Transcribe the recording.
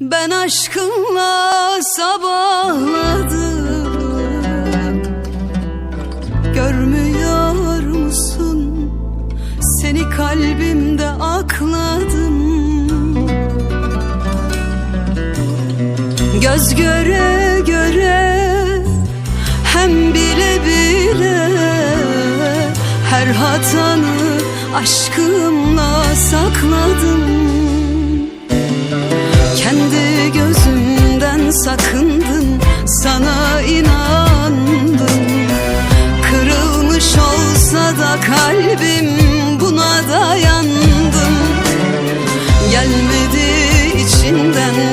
Ben aşkınla sabahladım. Görmüyor musun? Seni kalbimde akladım. Göz göre göre Hem bile bile Her hatanı aşkımla sakladım sakındın sana inandım. Kırılmış olsa da kalbim buna dayandım. Gelmedi içinden